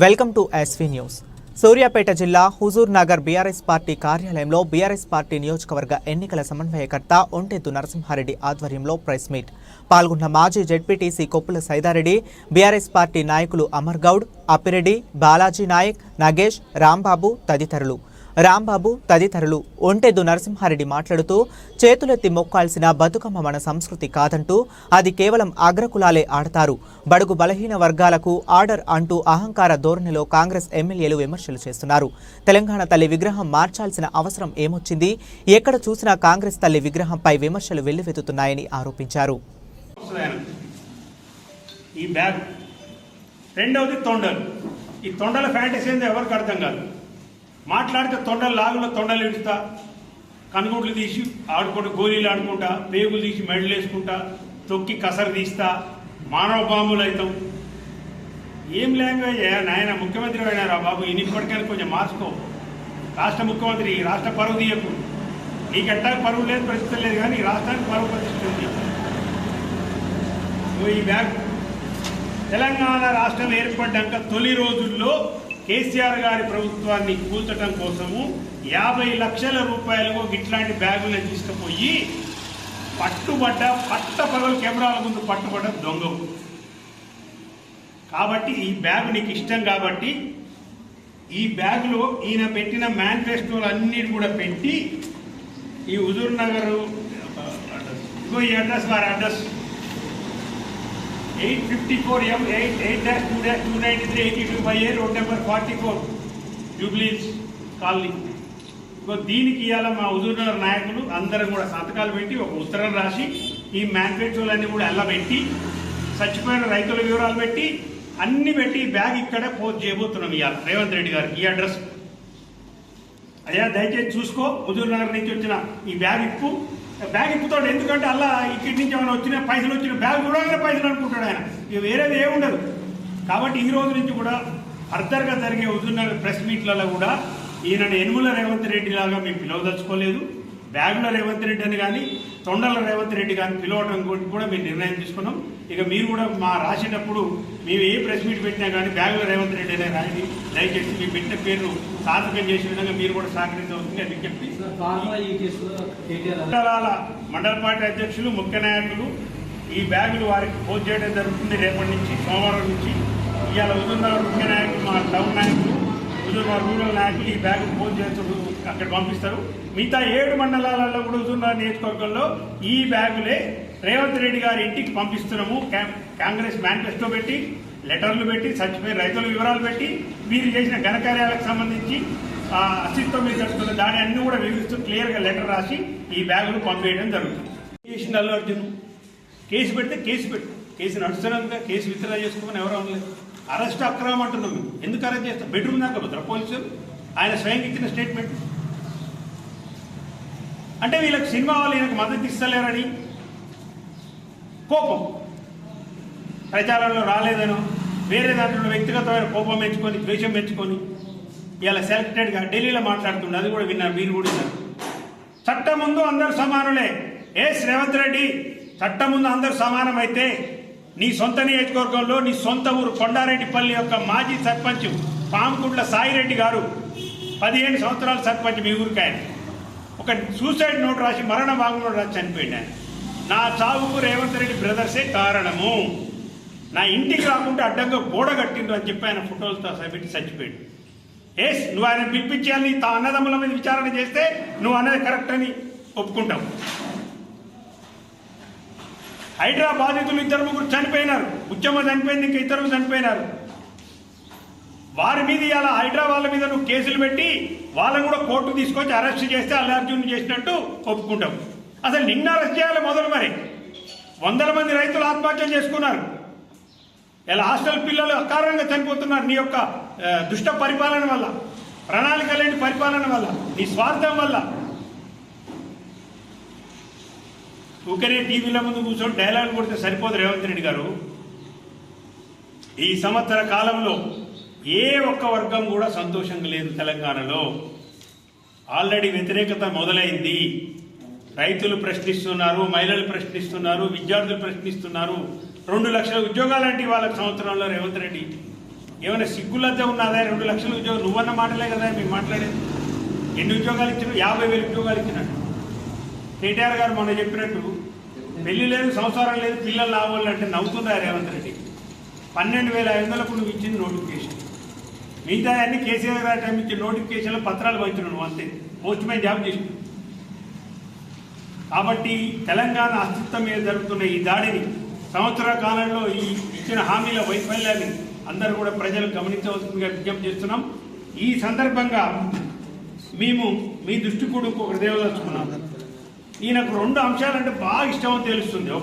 Welcome to SV news Suryapet జిల్లా Huzur Nagar BRS party కార్యాలయంలో BRS party నియోజకవర్గ ఎన్నికల సమన్వయకర్త ఒంటెద్దు నరసింహారెడ్డి ఆధ్వర్యంలో ప్రెస్ మీట్. పాల్గొన్న మాజీ ZPTC Koppula Saidareddy BRS party నాయకులు అమర్ గౌడ్ అప్పిరెడ్డి బాలాజీ నాయక్ నగేష్ రాంబాబు తదితరులు. రాంబాబు తదితరులు ఒంటెద్దు నరసింహారెడ్డి మాట్లాడుతూ చేతులెత్తి మొక్కాల్సిన బతుకమ్మ మన సంస్కృతి కాదంటూ అది కేవలం అగ్రకులాలే ఆడతారు. బడుగు బలహీన వర్గాలకు ఆర్డర్ అంటూ అహంకార ధోరణిలో కాంగ్రెస్ ఎమ్మెల్యేలు విమర్శలు చేస్తున్నారు. తెలంగాణ తల్లి విగ్రహం మార్చాల్సిన అవసరం ఏమొచ్చింది? ఎక్కడ చూసినా కాంగ్రెస్ తల్లి విగ్రహంపై విమర్శలు వెల్లువెత్తుతున్నాయని ఆరోపించారు. ఈ బ్యాగ్. రెండవది తొండలు. ఈ తొండల ఫ్యాంటసీ ఎవరికి అర్థం కాదు. మాట్లాడితే తొండలు లాగులో తొండలు ఇడుస్తా కనుగుడ్లు తీసి ఆడుకుంటూ గోళీలు ఆడుకుంటా పేగులు తీసి మెడలు వేసుకుంటా తొక్కి కసరు తీస్తా మానవ బాంబులు అవుతాం. ఏం లాంగ్వేజ్ నాయన ముఖ్యమంత్రి అయినారా బాబు ఈయన ఇప్పటికైనా కొంచెం మార్చుకో. రాష్ట్ర ముఖ్యమంత్రి ఈ రాష్ట్ర పరువు తీయకు. నీకెట్టా పరువు లేదు ప్రశ్న లేదు కానీ ఈ రాష్ట్రానికి పరువు ప్రతిష్ట ఉంది ఈ బ్యాగ్ తెలంగాణ రాష్ట్రం ఏర్పడ్డాక తొలి రోజుల్లో కేసీఆర్ గారి ప్రభుత్వాన్ని కూల్చడం కోసము యాభై లక్షల రూపాయలకు ఇట్లాంటి బ్యాగులను తీసుకుపోయి పట్టుబడ్డ పట్ట పగలు కెమెరాల ముందు పట్టుబడ్డ దొంగవు కాబట్టి ఈ బ్యాగ్ నీకు ఇష్టం కాబట్టి ఈ బ్యాగ్లో ఈయన పెట్టిన మేనిఫెస్టోలు అన్నిటి కూడా పెట్టి ఈ హుజూర్ నగర్ ఇగో ఈ అడ్రస్ వారి address. Eight fifty four M eight eight dash two dash two ninety three eighty two by A road number forty four Jubilees colony ఇగో దీనికి ఇవాళ మా హుజూర్నగర్ నాయకులు అందరం కూడా సంతకాలు పెట్టి ఒక ఉత్తరం రాసి ఈ మ్యానుఫ్యాక్చర్లన్నీ కూడా ఎల్లబెట్టి చచ్చిపోయిన రైతుల వివరాలు పెట్టి అన్ని పెట్టి బ్యాగ్ ఇక్కడే పోస్ట్ చేయబోతున్నాం ఇవాళ రేవంత్ రెడ్డి గారికి ఈ అడ్రస్. అయ్యా దయచేసి చూసుకో హుజూర్నగర్ నుంచి వచ్చిన ఈ బ్యాగ్ ఇప్పు. బ్యాగ్ ఇప్పుతాడు ఎందుకంటే అలా ఇక్కడి నుంచి ఏమైనా వచ్చిన పైసలు వచ్చిన బ్యాగ్ కూడా పైసలు అనుకుంటాడు ఆయన. ఇక వేరేది ఏముండదు కాబట్టి ఈ రోజు నుంచి కూడా ఫర్దర్గా జరిగే హుజూర్ ప్రెస్ మీట్లలో కూడా ఈయన ఎనుముల రేవంత్ రెడ్డి లాగా మేము పిలవదలుచుకోలేదు. బ్యాగుల రేవంత్ రెడ్డి అని కానీ తొండల రేవంత్ రెడ్డి కానీ పిలవడం కూడా మేము నిర్ణయం తీసుకున్నాం. ఇక మీరు కూడా మా రాసేటప్పుడు మేము ఏ ప్రెస్ మీట్ పెట్టినా కానీ బ్యాగుల రేవంత్ రెడ్డి అనే రాయండి దయచేసి మీ పెట్టిన పేరును సాధకం చేసే విధంగా మీరు కూడా సహకరించవలసింది అని చెప్పి మండలాల మండల పార్టీ అధ్యక్షులు ముఖ్య నాయకులు ఈ బ్యాగులు వారికి పోస్ట్ చేయడం జరుగుతుంది. రేపటి నుంచి సోమవారం నుంచి. ఇవాళ హుజూర్నగర్ ముఖ్య నాయకులు మా టౌన్ నాయకులు హుజూర్నగర్ రూరల్ నాయకులు ఈ బ్యాగ్ ఫోన్ చేస్తూ అక్కడ పంపిస్తారు. మిగతా ఏడు మండలాలలో కూడా హుజూర్నగర్ నియోజకవర్గంలో ఈ బ్యాగులే రేవంత్ రెడ్డి గారి ఇంటికి పంపిస్తున్నాము. కాంగ్రెస్ మేనిఫెస్టో పెట్టి లెటర్లు పెట్టి చచ్చిపోయిన రైతుల వివరాలు పెట్టి వీరు చేసిన ఘనకార్యాలకు సంబంధించి అస్తిత్వం మీద జరుగుతున్న దాని అన్ని కూడా వివరిస్తూ క్లియర్గా లెటర్ రాసి ఈ బ్యాగులు పంపేయడం జరుగుతుంది. చేసిన అల్లు అర్జున్. కేసు పెడితే కేసు పెట్టు. కేసు నడుస్తున్నందుక కేసు విత్డ్రా చేసుకోమని ఎవరూ లేదు అరెస్ట్ అక్రమం అంటున్నాం మేము. ఎందుకు అరెస్ట్ చేస్తాం బెడ్రూమ్ దాకా పోతారా పోలీసులు? ఆయన స్వయంగా ఇచ్చిన స్టేట్మెంట్ అంటే వీళ్ళకి సినిమా వాళ్ళు ఈయనకు మద్దతు ఇస్తలేరని. కోపం. ప్రచారంలో రాలేదనో వేరే దాంట్లో వ్యక్తిగతమైన కోపం మెచ్చుకొని ద్వేషం మెచ్చుకొని ఇలా సెలెక్టెడ్గా ఢిల్లీలో మాట్లాడుతుండే. అది కూడా విన్నారు మీరు కూడా విన్నారు. చట్టం ముందు అందరు సమానులే. ఏ రేవంత్ రెడ్డి చట్టం ముందు అందరు సమానమైతే నీ సొంత నియోజకవర్గంలో నీ సొంత ఊరు కొండారెడ్డిపల్లి యొక్క మాజీ సర్పంచ్ పాముకుంట్ల సాయిరెడ్డి గారు పదిహేను సంవత్సరాల సర్పంచ్ మీ ఊరికి ఆయన. ఒక సూసైడ్ నోట్ రాసి మరణ వాంగ్మూలం రాసి చనిపోయింది ఆయన. నా చావుకు రేవంత్ రెడ్డి బ్రదర్సే కారణము. నా ఇంటికి రాకుండా అడ్డంగా గోడ కట్టిండ్రు అని చెప్పి ఆయన ఫోటోలతో పెట్టి చచ్చిపోయాడు. ఎస్ నువ్వు ఆయన పిలిపించాలని తా అన్నదమ్ముల మీద విచారణ చేస్తే నువ్వు అన్నది కరెక్ట్ అని ఒప్పుకుంటావు. హైడ్రా బాధితులు ఇద్దరు ముగ్గురు చనిపోయినారు. ఉద్యమ చనిపోయింది ఇంకా ఇద్దరు చనిపోయినారు. వారి మీద ఇలా హైడ్రా వాళ్ళ మీద నువ్వు కేసులు పెట్టి వాళ్ళని కూడా కోర్టు తీసుకొచ్చి అరెస్ట్ చేస్తే అల్లు చేసినట్టు ఒప్పుకుంటాం. అసలు నిన్న అరెస్ట్ చేయాలి మొదలు మరి. వందల మంది రైతులు ఆత్మహత్యలు చేసుకున్నారు. ఇలా హాస్టల్ పిల్లలు అకారణంగా చనిపోతున్నారు నీ యొక్క దుష్ట పరిపాలన వల్ల ప్రణాళిక లేని పరిపాలన వల్ల నీ స్వార్థం వల్ల. ఊకనే టీవీల ముందు కూర్చొని డైలాగ్ కొడితే సరిపోదు రేవంత్ రెడ్డి గారు. ఈ సంవత్సర కాలంలో ఏ ఒక్క వర్గం కూడా సంతోషంగా లేదు తెలంగాణలో. ఆల్రెడీ వ్యతిరేకత మొదలైంది. రైతులు ప్రశ్నిస్తున్నారు మహిళలు ప్రశ్నిస్తున్నారు విద్యార్థులు ప్రశ్నిస్తున్నారు. రెండు లక్షల ఉద్యోగాలంటే వాళ్ళ సంవత్సరంలో రేవంత్ రెడ్డి. ఏమైనా సిగ్గులద్ద ఉన్నదా రెండు లక్షల ఉద్యోగం నువ్వన్న మాటలే కదా మీరు మాట్లాడేది. ఎన్ని ఉద్యోగాలు ఇచ్చిన యాభై వేల ఉద్యోగాలు ఇచ్చినట్టు కేటీఆర్ గారు మొన్న చెప్పినట్టు పెళ్ళి లేదు సంసారం లేదు పిల్లలు లావాలి అంటే నవ్వుతున్నారు రేవంత్ రెడ్డి? పన్నెండు వేల ఐదు వందలకు నువ్వు ఇచ్చింది నోటిఫికేషన్. మిగతా అన్ని కేసీఆర్ గారి టైం ఇచ్చిన నోటిఫికేషన్లో పత్రాలు పంచున్నాను అంతే. పోస్ట్ మ్యాన్ జాబ్ చేసి కాబట్టి తెలంగాణ అస్తిత్వం మీద జరుగుతున్న ఈ దాడిని సంవత్సర కాలంలో ఈ ఇచ్చిన హామీల వైఫల్యాన్ని అందరూ కూడా ప్రజలు గమనించవలసిందిగా విజ్ఞప్తి చేస్తున్నాం. ఈ సందర్భంగా మేము మీ దృష్టి కూడా ఇంకొకటి దేవదలుచుకున్నాం ఈయనకు రెండు అంశాలంటే బాగా ఇష్టం తెలుస్తుంది. ఒక